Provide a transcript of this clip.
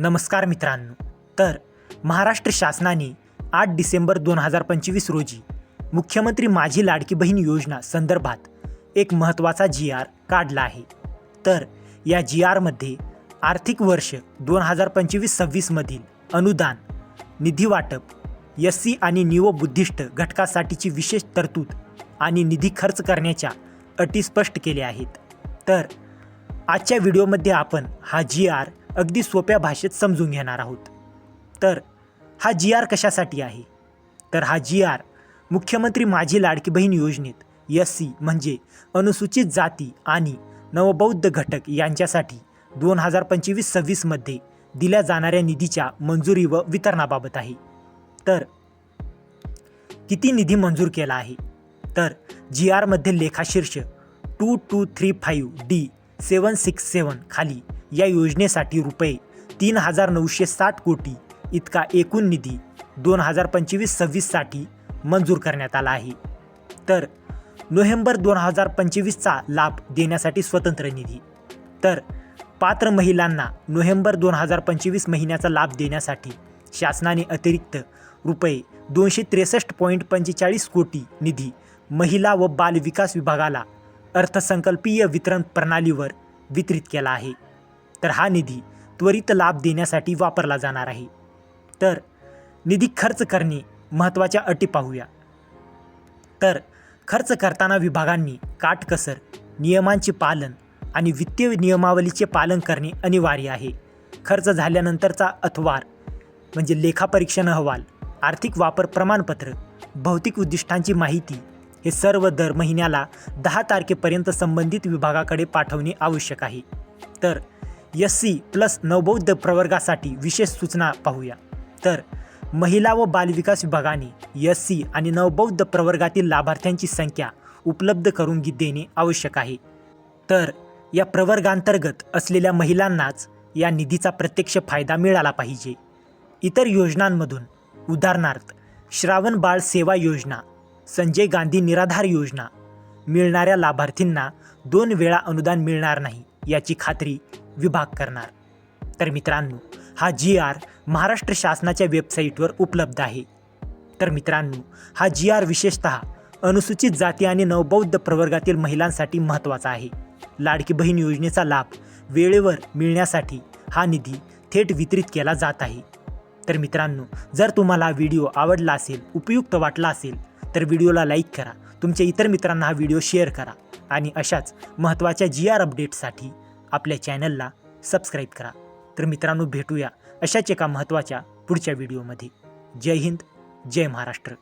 नमस्कार मित्रांनो. तर महाराष्ट्र शासनाने आठ डिसेंबर दोन हजार पंचवीस रोजी मुख्यमंत्री माझी लाडकी बहीण योजना संदर्भात एक महत्त्वाचा जी आर काढला आहे. तर या जी आरमध्ये आर्थिक वर्ष दोन हजार पंचवीस सव्वीसमधील अनुदान निधी वाटप एस सी आणि निवबुद्धिष्ट घटकासाठीची विशेष तरतूद आणि निधी खर्च करण्याच्या अटी स्पष्ट केल्या आहेत. तर आजच्या व्हिडिओमध्ये आपण हा जी आर अगदी सोप्या भाषेत समजून घेणार आहोत. तर हा जी आर कशासाठी आहे? तर हा जी आर मुख्यमंत्री माझी लाडकी बहीण योजनेत एस सी म्हणजे अनुसूचित जाती आणि नवबौद्ध घटक यांच्यासाठी दोन हजार पंचवीस सव्वीसमध्ये दिल्या जाणाऱ्या निधीच्या मंजुरी व वितरणाबाबत आहे. तर किती निधी मंजूर केला आहे? तर जी आरमध्ये लेखाशीर्ष two two three five D seven six seven खाली या योजनेसाठी रुपये तीन हजार नऊशे साठ कोटी इतका एकूण निधी दोन हजार पंचवीस सव्वीससाठी मंजूर करण्यात आला आहे. तर नोव्हेंबर दोन हजार पंचवीसचा लाभ देण्यासाठी स्वतंत्र निधी. तर पात्र महिलांना नोव्हेंबर दोन हजार पंचवीस महिन्याचा लाभ देण्यासाठी शासनाने अतिरिक्त रुपये दोनशे त्रेसष्ट पॉईंट पंचेचाळीस कोटी निधी महिला व बाल विकास विभागाला अर्थसंकल्पीय वितरण प्रणालीवर वितरित केला आहे. तर हा निधी त्वरित लाभ देण्यासाठी वापरला जाणार आहे. तर निधी खर्च करणे महत्त्वाच्या अटी पाहूया. तर खर्च करताना विभागांनी काटकसर नियमांचे पालन आणि वित्तीय नियमावलीचे पालन करणे अनिवार्य आहे. खर्च झाल्यानंतरचा अथवार म्हणजे लेखापरीक्षण अहवाल आर्थिक वापर प्रमाणपत्र भौतिक उद्दिष्टांची माहिती हे सर्व दर महिन्याला दहा तारखेपर्यंत संबंधित विभागाकडे पाठवणे आवश्यक आहे. तर एस सी प्लस नवबौद्ध प्रवर्गासाठी विशेष सूचना पाहूया. तर महिला व बालविकास विभागाने एस सी आणि नवबौद्ध प्रवर्गातील लाभार्थ्यांची संख्या उपलब्ध करून देणे आवश्यक आहे. तर या प्रवर्गांतर्गत असलेल्या महिलांनाच या निधीचा प्रत्यक्ष फायदा मिळाला पाहिजे. इतर योजनांमधून उदाहरणार्थ श्रावण बाळ सेवा योजना संजय गांधी निराधार योजना मिळणाऱ्या लाभार्थींना दोन वेळा अनुदान मिळणार नाही. याची खात्री विभाग करणार. तर मित्रांनो हा जी आर महाराष्ट्र शासनाच्या वेबसाईटवर उपलब्ध आहे. तर मित्रांनो हा जी आर विशेषतः अनुसूचित जाती आणि नवबौद्ध प्रवर्गातील महिलांसाठी महत्त्वाचा आहे. लाडकी बहीण योजनेचा लाभ वेळेवर मिळण्यासाठी हा निधी थेट वितरित केला जात आहे. तर मित्रांनो जर तुम्हाला व्हिडिओ आवडला असेल उपयुक्त वाटला असेल तर व्हिडिओला लाईक करा. तुमच्या इतर मित्रांना हा व्हिडिओ शेअर करा. आणि अशाच महत्त्वाच्या जी आर अपडेटसाठी आपल्या चॅनलला सबस्क्राईब करा. तर मित्रांनो भेटूया अशाच एका महत्त्वाच्या पुढच्या व्हिडिओमध्ये जय हिंद जय महाराष्ट्र.